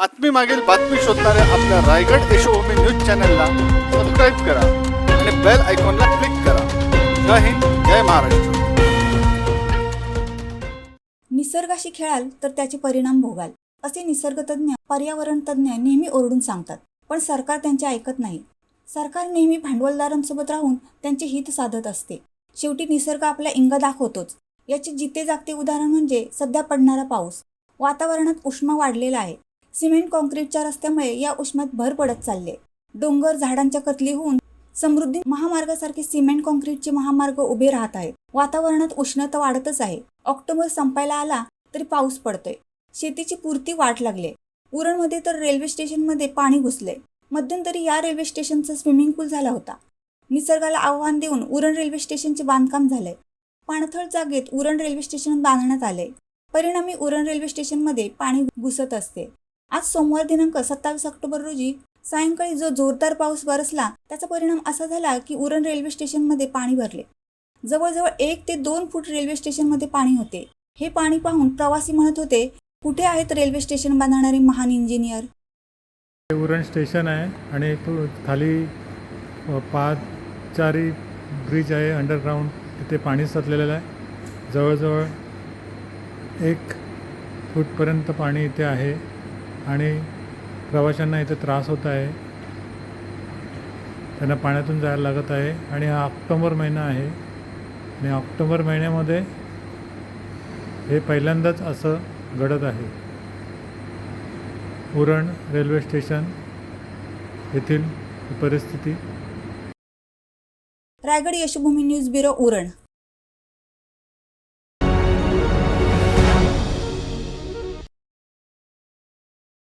बातमी मागील बातमी शोधणाऱ्या आपल्या रायगड यशोभूमी न्यूज चॅनलला सबस्क्राईब करा आणि बेल आयकॉनला क्लिक करा. जय हिंद जय महाराष्ट्र. निसर्गाशी खेळाल तर त्याचे परिणाम भोगाल. असे निसर्गतज्ञ पर्यावरण तज्ज्ञ नेहमी ओरडून सांगतात. पण सरकार त्यांचे ऐकत नाही. सरकार नेहमी भांडवलदारांसोबत राहून त्यांचे हित साधत असते. शेवटी निसर्ग आपल्या इंग दाखवतोच. याचे जिते जागते उदाहरण म्हणजे सध्या पडणारा पाऊस. वातावरणात उष्मा वाढलेला आहे. सिमेंट कॉन्क्रीटच्या रस्त्यामुळे या उष्मात भर पडत चालले. डोंगर झाडांच्या कतली होऊन समृद्धी महामार्गासारखे सिमेंट कॉन्क्रीटचे महामार्ग उभे राहत आहेत. वातावरणात उष्णता वाढतच आहे. ऑक्टोबर संपायला आला तरी पाऊस पडतोय. शेतीची पुरती वाट लागले. उरणमध्ये तर रेल्वे स्टेशनमध्ये पाणी घुसले. मध्यंतरी या रेल्वे स्टेशनचा स्विमिंग पूल झाला होता. निसर्गाला आव्हान देऊन उरण रेल्वे स्टेशनचे बांधकाम झाले. पाणथळ जागेत उरण रेल्वे स्टेशन बांधण्यात आले. परिणामी उरण रेल्वे स्टेशनमध्ये पाणी घुसत असते. आज सोमवार दिनांक सत्तावीस ऑक्टोबर रोजी सायंकाळी जो जोरदार पाऊस बरसला त्याचा परिणाम असा झाला की उरण रेल्वे स्टेशनमध्ये पाणी भरले. जवळजवळ एक ते दोन फूट रेल्वे स्टेशनमध्ये पाणी होते. हे पाणी पाहून प्रवासी म्हणत होते कुठे आहेत रेल्वे स्टेशन बांधणारे महान इंजिनियर? हे उरण स्टेशन आहे आणि तो खाली पाच चारी ब्रिज आहे अंडरग्राऊंड. तिथे पाणी साचलेलं आहे. जवळजवळ एक फूटपर्यंत पाणी इथे आहे. आणि प्रवाशांना इथे त्रास होत आहे. त्यांना पाण्यातून जायला लागत आहे आणि हा ऑक्टोबर महिना आहे. आणि ऑक्टोबर महिन्यामध्ये हे पहिल्यांदाच असं घडत आहे. उरण रेल्वे स्टेशन येथील परिस्थिती. Raigad Yashbhoomi news bureau Uran.